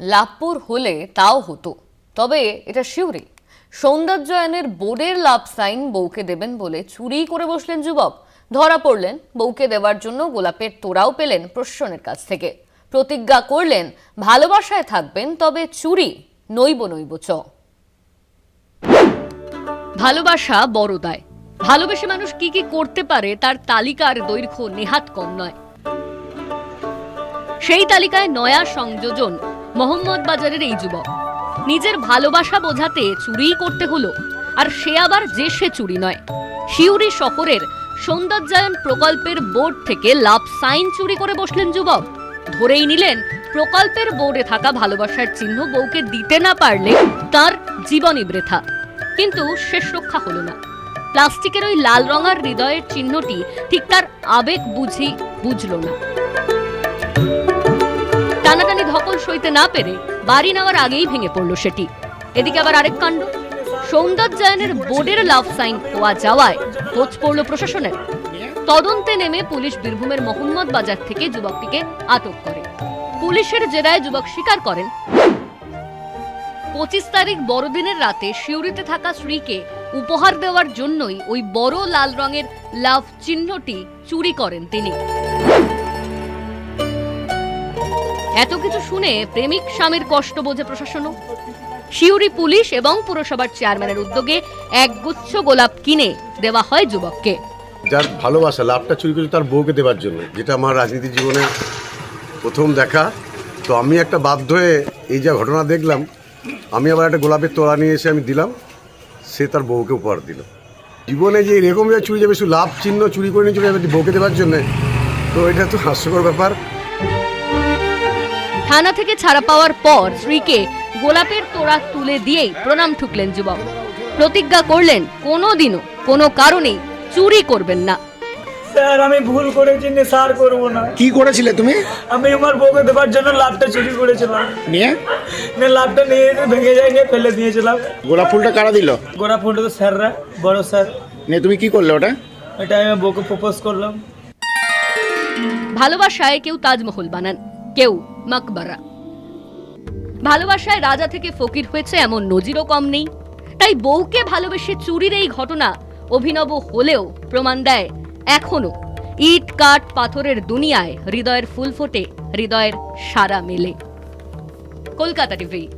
লাভপুর হলে তাও হতো। তবে এটা শিউরি। সৌন্দর্যায়নের বোর্ডের লাভ সাইন বউকে দেবেন বলে চুরি করে বসলেন যুবক। ধরা পড়লেন, বউকে দেওয়ার জন্য গোলাপের তোড়াও পেলেন প্রশাসনের কাছ থেকে। প্রতিজ্ঞা করলেন, ভালোবাসায় থাকবেন, তবে চুরি নইব নইব চ। ভালোবাসা বড় দায় ভালোবেসে মানুষ কি কি করতে পারে, তার তালিকার দৈর্ঘ্য নেহাত কম নয়। সেই তালিকায় নয়া সংযোজন মোহাম্মদ বাজারের এই যুবক। নিজের ভালোবাসা বোঝাতে চুরিই করতে হলো, আর সে আবার যে সে চুরি নয়। শিউরি শহরের সৌন্দর্যায়ন প্রকল্পের বোর্ড থেকে লাভ সাইন চুরি করে বসলেন যুবক। ধরেই নিলেন, প্রকল্পের বোর্ডে থাকা ভালোবাসার চিহ্ন বউকে দিতে না পারলে তার জীবনই বৃথা। কিন্তু শেষ রক্ষা হলো না। প্লাস্টিকের ওই লাল রঙার হৃদয়ের চিহ্নটি ঠিক তার আবেগ বুঝি বুঝলো না। টানাটানি ধকল সইতে না পেরে বাড়ি নেওয়ার আগেই ভেঙে পড়ল সেটি। এদিকে আবার আরেক কাণ্ড। সৌন্দর্যায়নের বোর্ডের লাভ সাইন খোয়া যাওয়ায় খোঁজ পড়ল প্রশাসনের। তদন্তে নেমে পুলিশ বীরভূমের মোহাম্মদ বাজার থেকে যুবকটিকে আটক করে। পুলিশের জেরায় যুবক স্বীকার করেন, পঁচিশ তারিখ বড়দিনের রাতে শিউরিতে থাকা স্ত্রীকে উপহার দেওয়ার জন্যই ওই বড় লাল রঙের লাভ চিহ্নটি চুরি করেন তিনি। এত কিছু শুনে প্রেমিক স্বামীর কষ্ট বোঝে প্রশাসনও। শিউরি পুলিশ এবং পুরসভার চেয়ারম্যানের উদ্যোগে একগুচ্ছ গোলাপ কিনে দেওয়া হয় যুবককে। যার ভালোবাসা, লাভটা চুরি করে তার বউকে দেওয়ার জন্য, যেটা আমার রাজনীতি জীবনে প্রথম দেখা। তো আমি একটা বাধ্য হয়ে এই যা ঘটনা দেখলাম, আমি আবার একটা গোলাপের তোলা নিয়ে এসে আমি দিলাম, সে তার বউকে উপহার দিল। জীবনে যে এরকম যে চুরি যাবে, শুধু লাভ, চিহ্ন চুরি করে নিয়ে চলে যাবে বউকে দেওয়ার জন্যে, তো এটা তো হাস্যকর ব্যাপার। থানা থেকে ছাড়া পাওয়ার পর স্ত্রীকে গোলাপের তোড়া তুলে দিয়েই প্রণাম ঠুকলেন যুবক। প্রতিজ্ঞা করলেন কোনোদিনও কোনো কারণেই চুরি করবেন না। স্যার আমি ভুল করেছি নেশার করব না। কি করেছিলে তুমি? আমি আমার বউকে দেওয়ার জন্য লাভটা চুরি করেছিলাম। নিয়ে? নিয়ে লাভটা নিয়ে এসে ভেঙে যায় নিয়ে ফেলে দিয়েছিলাম। গোলাপ ফুলটা কারা দিল? গোড়া ফুলটা তো স্যাররা বড় স্যার। নিয়ে তুমি কি করলে ওটা? এটা আমি বউকে প্রপোজ করলাম। ভালোবাসায় কেউ তাজমহল বানান কেউ মকবরা। ভালোবাসায় রাজা থেকে ফকির হয়েছে এমন নজিরও কম নেই। তাই বউকে ভালোবেসে চুরির এই ঘটনা অভিনব হলেও প্রমাণ দেয় এখনও ইট, কাঠ, পাথরের দুনিয়ায় হৃদয়ের ফুল ফোটে, হৃদয়ের সারা মেলে। কলকাতা টিভি।